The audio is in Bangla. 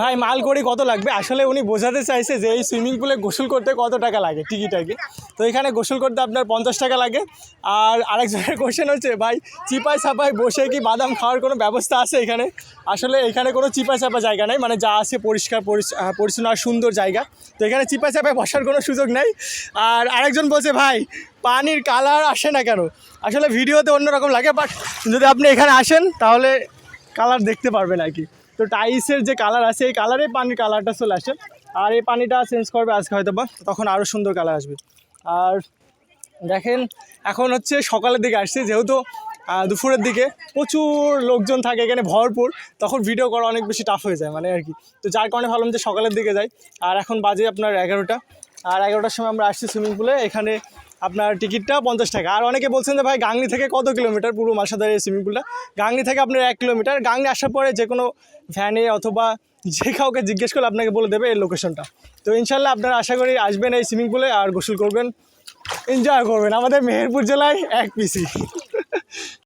ভাই, মাল করি কত লাগবে? আসলে উনি বোঝাতে চাইছে যে এই সুইমিং পুলে গোসল করতে কত টাকা লাগে টিকিট কি তো এখানে গোসল করতে আপনার পঞ্চাশ টাকা লাগে। আর আরেকজনের কোশ্চেন হচ্ছে, ভাই, চিপাই চাপাই বসে কি বাদাম খাওয়ার কোনো ব্যবস্থা আছে এখানে? আসলে এখানে কোনো চিপা চাপা জায়গা নেই মানে যা আছে পরিষ্কার পরিচ্ছন্ন আর সুন্দর জায়গা। তো এখানে চিপা চাপায় বসার কোনো সুযোগ নেই। আর আরেকজন বলছে, ভাই, পানির কালার আসে না কেন? আসলে ভিডিওতে অন্যরকম লাগে বাট যদি আপনি এখানে আসেন, তাহলে কালার দেখতে পারবেন আর কি। তো টাইসের যে কালার আছে, এই কালারে পানির কালারটা চলে আসে। আর এই পানিটা চেঞ্জ করবে আজকে হয়তো বা, তখন আরও সুন্দর কালার আসবে। আর দেখেন, এখন হচ্ছে সকালের দিকে আসছে, যেহেতু দুপুরের দিকে প্রচুর লোকজন থাকে এখানে, ভরপুর, তখন ভিডিও করা অনেক বেশি টাফ হয়ে যায় মানে আর কি। তো যার কারণে ভাবলাম যে সকালের দিকে যাই। আর এখন বাজে আপনার এগারোটা। আর এগারোটার সময় আমরা আসছি সুইমিং পুলে এখানে আপনার টিকিটটা পঞ্চাশ টাকা। আর অনেকে বলছেন যে ভাই, গাংনি থেকে কত কিলোমিটার পুরো মাসাদারের সুইমিং পুলটা গাংনি থেকে আপনার এক কিলোমিটার। গাংনি আসার পরে যে কোনো ভ্যানে অথবা যে কাউকে জিজ্ঞেস করলে আপনাকে বলে দেবে এই লোকেশনটা তো ইনশাল্লাহ আপনারা আশা করি আসবেন এই সুইমিং পুলে আর গোসল করবেন। এনজয় করবেন। আমাদের মেহেরপুর জেলায় এক পিসি